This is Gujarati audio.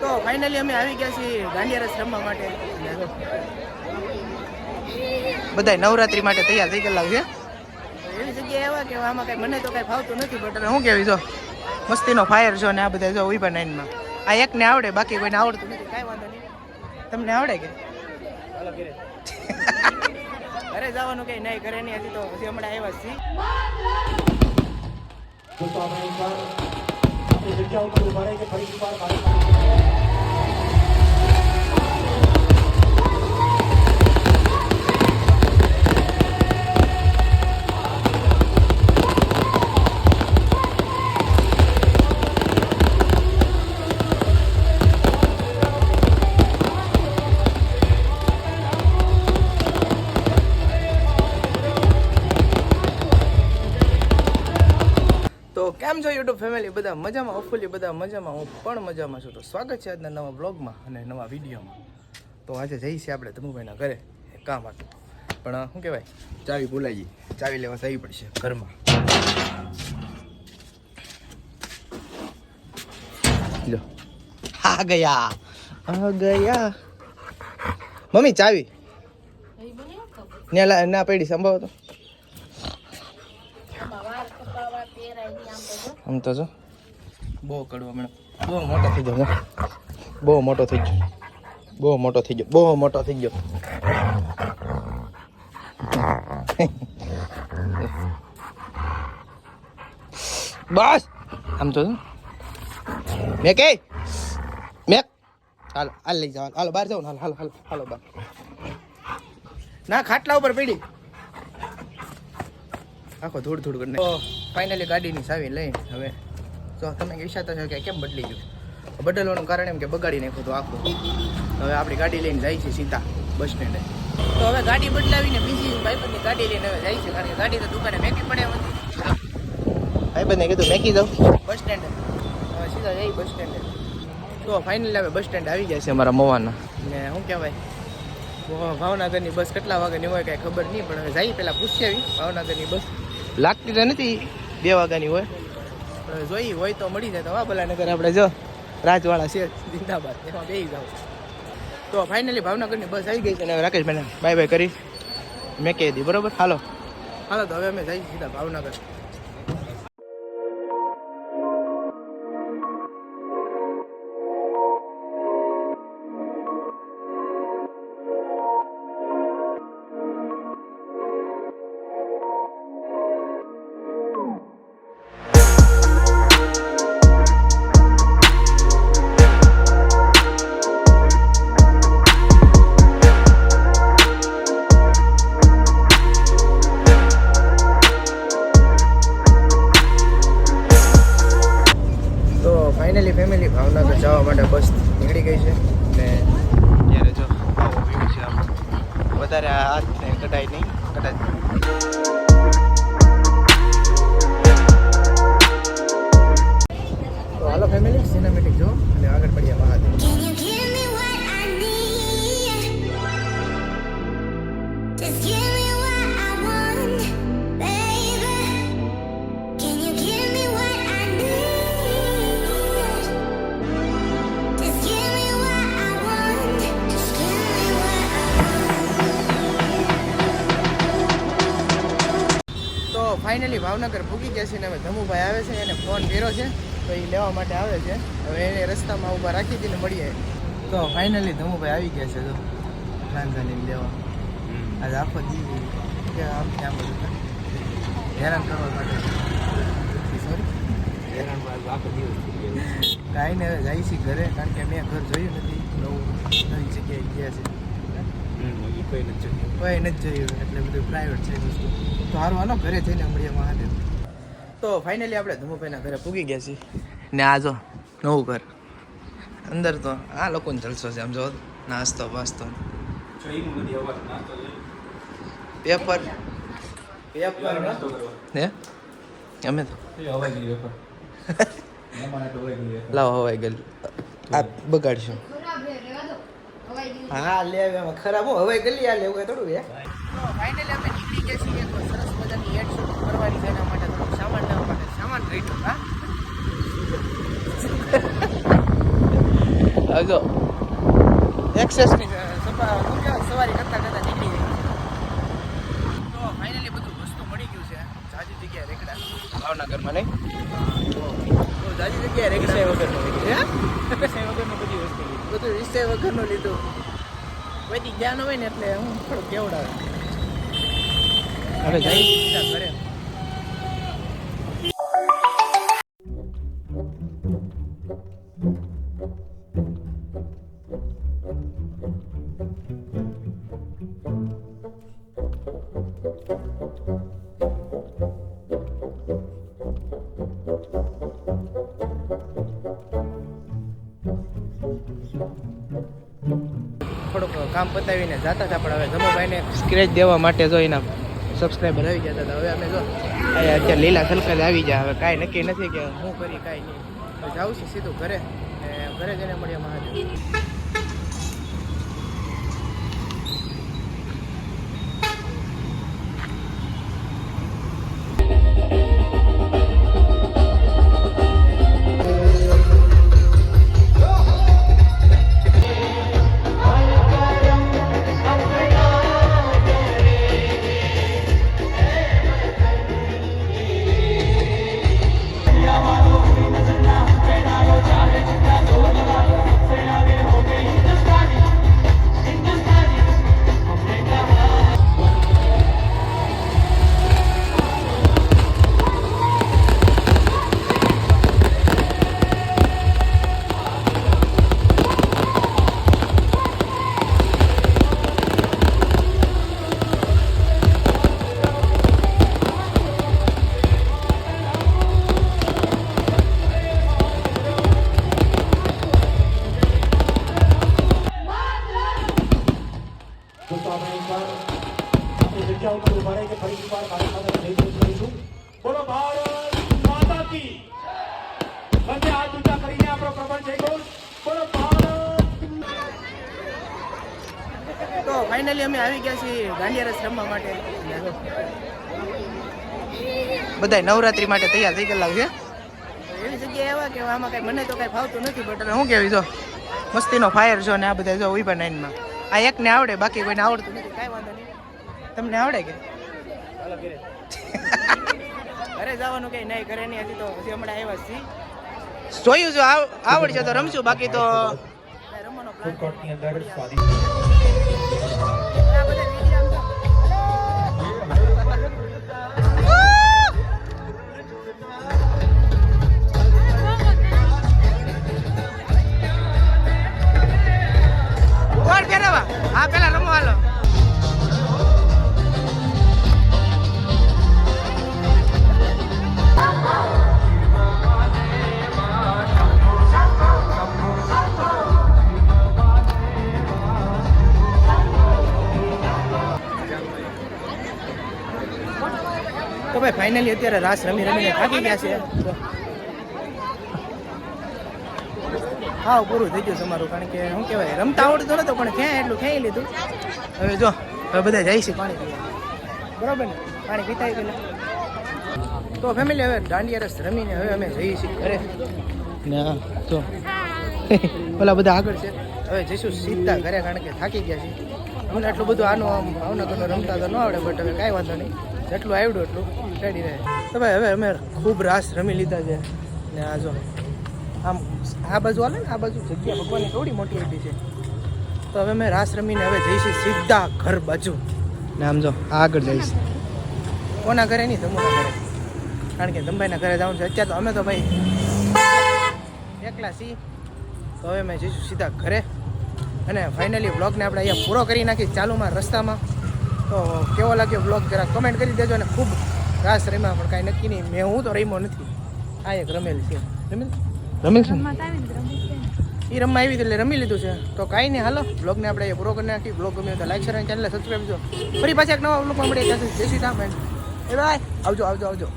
તો ફાઇનલી અમે આવી ગયા છીએ દાંડિયા રસ રમવા માટે. બધા નવરાત્રી માટે તૈયાર થઈ ગયેલા છે? એવી જગ્યાએ એવા કે આમાં કઈ મને તો કઈ ફાવતું નથી બટ શું કેવી જો મસ્તીનો ફાયર જો ને આ બધા જો ઊભા નાઇનમાં આ એકને આવડે બાકી કોઈને આવડતું નથી કાંઈ વાંધો નહીં. તમને આવડે કે? ઘરે જવાનું કઈ નહીં ઘરે નહીં હતી તો હજી હમણાં આવ્યા છીએ. આપણી જગ્યા ઉપર ઊભા રહી કે ફરી એકવાર તો કેમ છો યુટ્યુબ ફેમિલી? બધા મજામાં હોપફુલી બધા મજામાં હું પણ મજામાં છું. તો સ્વાગત છે આજના નવા બ્લોગમાં અને નવા વિડીયોમાં. તો આજે છીએ આપણે ધમુભાઈના ઘરે કામ હતું પણ શું કહેવાય? ચાવી ભૂલાઈ ગઈ. ચાવી લેવા જવી પડશે ઘરમાં. લો. આ ગયા. આ ગયા. મમ્મી ચાવી. ને ના પડી સંભાવ તો આમ તો જો. બહુ કડવા મેડમ. બહુ મોટો થઈ ગયો બહુ મોટો થઈ ગયો. બહુ મોટો થઈ ગયો. બહુ મોટો થઈ ગયો. બસ. આમ તો. મેં કે? મેં? હાલો હાલ લઈ જાઓ હાલો બહાર જાઓ ને હાલો હાલો હાલો હાલો બહાર. ના ખાટલા ઉપર પડી. આખો ધૂળ ધૂળ કરીને ફાઇનલી ગાડીની ચાવી લઈ. હવે તો તમે વિચારતા છો કે કેમ બદલી ગયું? બદલવાનું કારણ એમ કે બગાડી નાખ્યું તો આખું. હવે આપણી ગાડી લઈને જાય છે સીધા બસ સ્ટેન્ડે. તો હવે ગાડી બદલાવીને બીજી ભાઈબંધની ગાડી લઈને હવે જાય છે કારણ કે ગાડી તો દુકાને મેકી પડે એમ હતી ભાઈબંધને કીધું મેકી દઉં. બસ સ્ટેન્ડે. હવે સીધા જઈ બસ સ્ટેન્ડે. તો ફાઇનલી હવે બસ સ્ટેન્ડ આવી જાય છે અમારા મોવાના. ને શું કહેવાય? ભાવનગરની બસ કેટલા વાગ્યાની હોય કાંઈ ખબર નહીં પણ હવે જઈ પહેલાં પૂછી આવી ભાવનગરની બસ. લાગતી તો નથી. બે વાગ્યાની હોય. જોઈ, હોય તો મળી જાય તો વા ભલાનગર આપણે જો, રાજવાળા છે, જિંદાબાદ, એમાં બે જાવ તો ફાઇનલી ભાવનગરની બસ આવી ગઈ છે અને રાકેશભાઈને બાય બાય કરી. મેં કહી દી બરાબર? હાલો. હાલો, તો હવે અમે જઈએ સીધા ભાવનગર. વધારે હાથને કઢાય નહીં. કદાચ હાલો ફેમિલી સિનેમેટિક જો અને આગળ પડ્યા મહાદેવ ભાવનગર પૂગી ગયા છે ને હવે ધમુભાઈ આવે છે એને ફોન કર્યો છે તો એ લેવા માટે આવે છે. હવે એને રસ્તામાં ઊભા રાખી દીને મળીએ. તો ફાઇનલી ધમુભાઈ આવી ગયા છે તો લાંઝાની લેવા. આજે આખો દી કે આમ ત્યાં બધું હેરાન કરવા માટે. સોરી કાંઈ ને હવે જાય છે ઘરે કારણ કે મેં ઘર જોયું નથી નવું નવી જગ્યાએ ગયા છે. કોઈ નથી જોયું એટલે બધું પ્રાઇવેટ છે વસ્તુ. તો સારું હાલો ઘરે જઈને મહાદેવ. તો ફાઇનલી આપણે ધમુભાઈના ઘરે પૂગી ગયા છીએ. ને આ જો નવું ઘર. અંદર તો આ લોકોને જલસો છે આમ જો નાસ્તો વાસ્તો પેપર પેપર ને અમે તો. લાવો હવાઈ ગયેલું આ બગાડશું. હા લે હવે ખરાબ હો હવે ગલી આ લેવું થોડું હે ફાઇનલી અમે નીકળી ગયા છીએ. તો સરસ મજાની એડ શૂટ કરવાની છે એના માટે થોડું સામાન લેવા માટે સામાન રેડ્યો હા? હવે જો એક્સેસની સવારી કરતા કરતા નીકળી ગઈ. તો ફાઇનલી બધું વસ્તુ મળી ગયું છે. જાજી જગ્યાએ રેકડા. ભાવનગરમાં નહીં? તો જાજી જગ્યાએ રેકડા. વગરનું હે? વિષય વગરનું બધી વસ્તુ બધું વિષય વગરનું લીધું. કોઈથી જ્ઞાન હોય ને એટલે હું થોડું કેવડાવે હવે જઈ સીધા ઘરે થોડુંક કામ પતાવીને જતા હતા, પણ હવે ધમુભાઈને સ્ક્રેચ દેવા માટે જો એના સબસ્ક્રાઈબર આવી જતા હતા. હવે અમે જો અત્યારે લીલા સલકા આવી જાય હવે કાંઈ નક્કી નથી કે હું કરી, કાંઈ નહીં. જાઉં છું સીધું ઘરે. ઘરે જઈને મળીએ મહાદેવ. ફાઇનલી અમે આવી ગયા છીએ દાંડિયા રસ રમવા માટે. બધા નવરાત્રી માટે તૈયાર થઈ ગયેલા છે? એવી જગ્યાએ એવા કે આમાં કઈ મને તો કઈ ફાવતું નથી બટ હું કેવી જો મસ્તીનો ફાયર છો ને આ બધા જો ઊભા નાઇનમાં આ એકને આવડે બાકી કોઈને આવડતું નથી. કાંઈ વાંધો નહીં. તમને આવડે કે? ઘરે જવાનું કઈ નહીં ઘરે નહીં હજી તો હજી હમણાં આવ્યા છીએ. જોયું જો આવડશે તો રમશું બાકી તો રમવાનો ફાઇનલી અત્યારે રાસ રમી રમીને થાકી ગયા છે. હા, પૂરું થઈ ગયું તમારું, કારણ કે શું કહેવાય, રમતા આવડતું નતું પણ ક્યાં એટલું ક્યાંય લીધું. હવે જો, હવે બધા જાય છે પાણી બરાબર ને? પાણી પીતા પેલા. તો ફેમિલી હવે દાંડિયા રસ રમીને હવે અમે જઈએ છીએ ઘરે. ને જો. ઓલા બધા આગળ છે. હવે જઈશું સીધા ઘરે, કારણ કે થાકી ગયા છે અમને આટલું બધું આનું આમ ભાવનગરનું રમતા તો ન આવડે બટ હવે કાંઈ વાંધો નહીં. જેટલું આવડ્યું એટલું રેડી રહે. તો ભાઈ હવે અમે ખૂબ રાસ રમી લીધા છે. ને આ જો, આમ આ બાજુ હાલે ને, આ બાજુ જગ્યા ભગવાનની થોડી મોટી હતી છે. તો હવે અમે રાસ રમીને હવે જઈશું સીધા ઘર બાજુ. ને આમ જો, આગળ જઈશ. કોના ઘરે નહીં, ધમુના ઘરે. કારણ કે ધમભાઈના ઘરે જવાનું છે. અત્યારે તો અમે તો ભાઈ એકલા સી તો હવે અમે જઈશું સીધા ઘરે. અને ફાઇનલી બ્લોગને આપણે અહીંયા પૂરો કરી નાખી ચાલુમાં રસ્તામાં. તો કેવો લાગ્યો બ્લોગ જરા કમેન્ટ કરી દેજો અને ખૂબ રાસ રમ્યા પણ કાંઈ નક્કી નહીં. મેં હું તો રમ્યો નથી. આ એક રમેલ છે. રમેલ? રમેલ છે? એ રમવા આવી એટલે રમી લીધું છે. તો કાંઈ નહીં હાલો. બ્લોગને આપણે એ પૂરો કરી નાખી બ્લોગ ગમ્યો તો લાઈક શેર અને ચેનલ સબસ્ક્રાઈબ જો ફરી પાછા એક નવા બ્લોગમાં મળીએ. ત્યાં સુધી જય શ્રી રામ એ બાય આવજો આવજો આવજો.